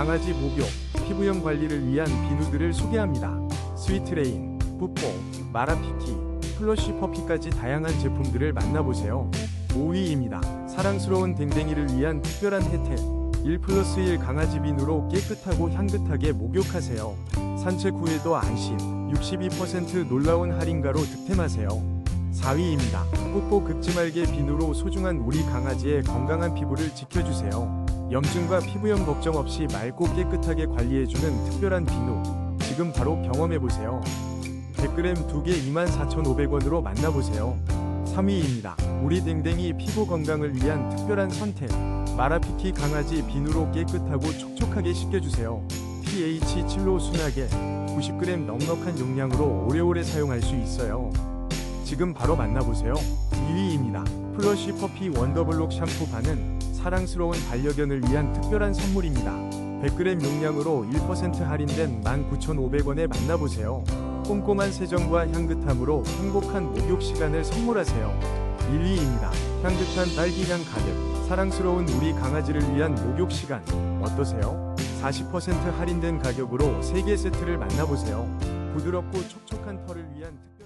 강아지 목욕, 피부염 관리를 위한 비누들을 소개합니다. 스위트레인, 뿌뽀, 마라피키, 플러시 퍼피까지 다양한 제품들을 만나보세요. 5위입니다. 사랑스러운 댕댕이를 위한 특별한 혜택. 1 플러스 1 강아지 비누로 깨끗하고 향긋하게 목욕하세요. 산책 후에도 안심. 62% 놀라운 할인가로 득템하세요. 4위입니다. 뽀뽀 극지말개 비누로 소중한 우리 강아지의 건강한 피부를 지켜주세요. 염증과 피부염 걱정 없이 맑고 깨끗하게 관리해주는 특별한 비누. 지금 바로 경험해보세요. 100g 2개 24,500원으로 만나보세요. 3위입니다. 우리 댕댕이 피부 건강을 위한 특별한 선택. 마라피키 강아지 비누로 깨끗하고 촉촉하게 씻겨주세요. pH 7로 순하게 90g 넉넉한 용량으로 오래오래 사용할 수 있어요. 지금 바로 만나보세요. 2위입니다. 플러시 퍼피 원더블록 샴푸바는 사랑스러운 반려견을 위한 특별한 선물입니다. 100g 용량으로 1% 할인된 19,500원에 만나보세요. 꼼꼼한 세정과 향긋함으로 행복한 목욕 시간을 선물하세요. 1위입니다. 향긋한 딸기향 가득, 사랑스러운 우리 강아지를 위한 목욕 시간 어떠세요? 40% 할인된 가격으로 3개 세트를 만나보세요. 부드럽고 촉촉한 털을 위한 특